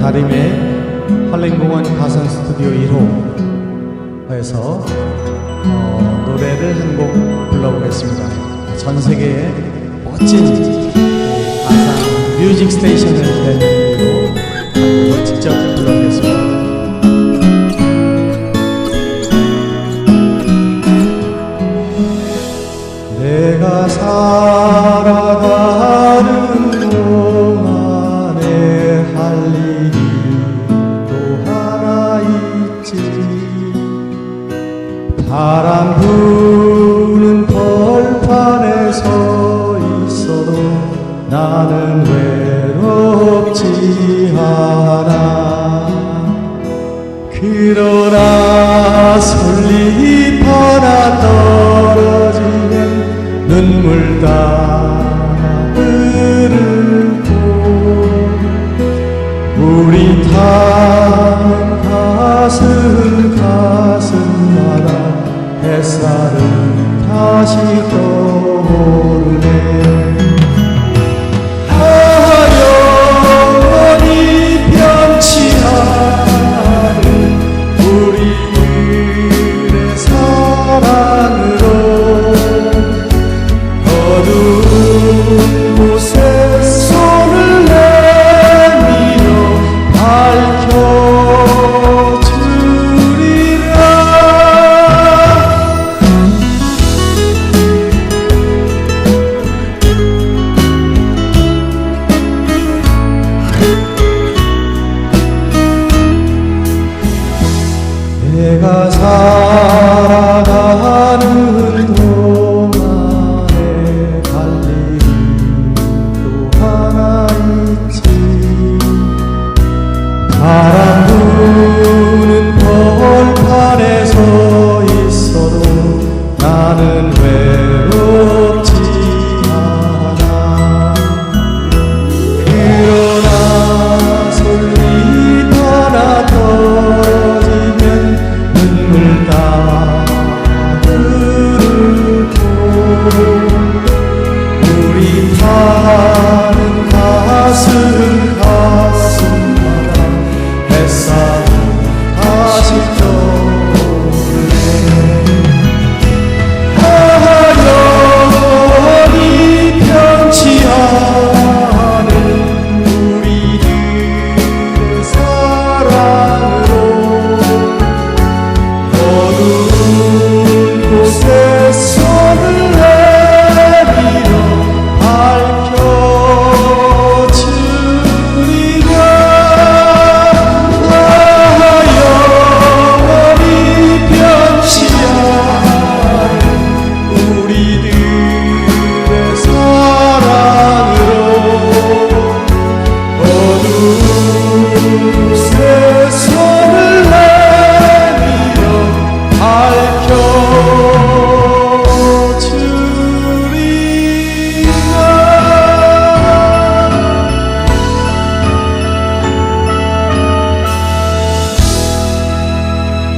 다림의 한랭공원 가상 스튜디오 1호에서 어, 노래를 한 곡 불러보겠습니다. 전 세계의 멋진 이 가상 뮤직 스테이션을 바람 부는 벌판에 서 있어도 나는 외롭지 않아. 그러나 솔잎 하나 떨어지면 눈물 따라 흐르고 우리 타 햇살은 다시 떠오르네 바람 부는 벌판에 서 있어도 나는 외롭지 않아. 그러나 솔잎 하나 떨어지면 눈물 따라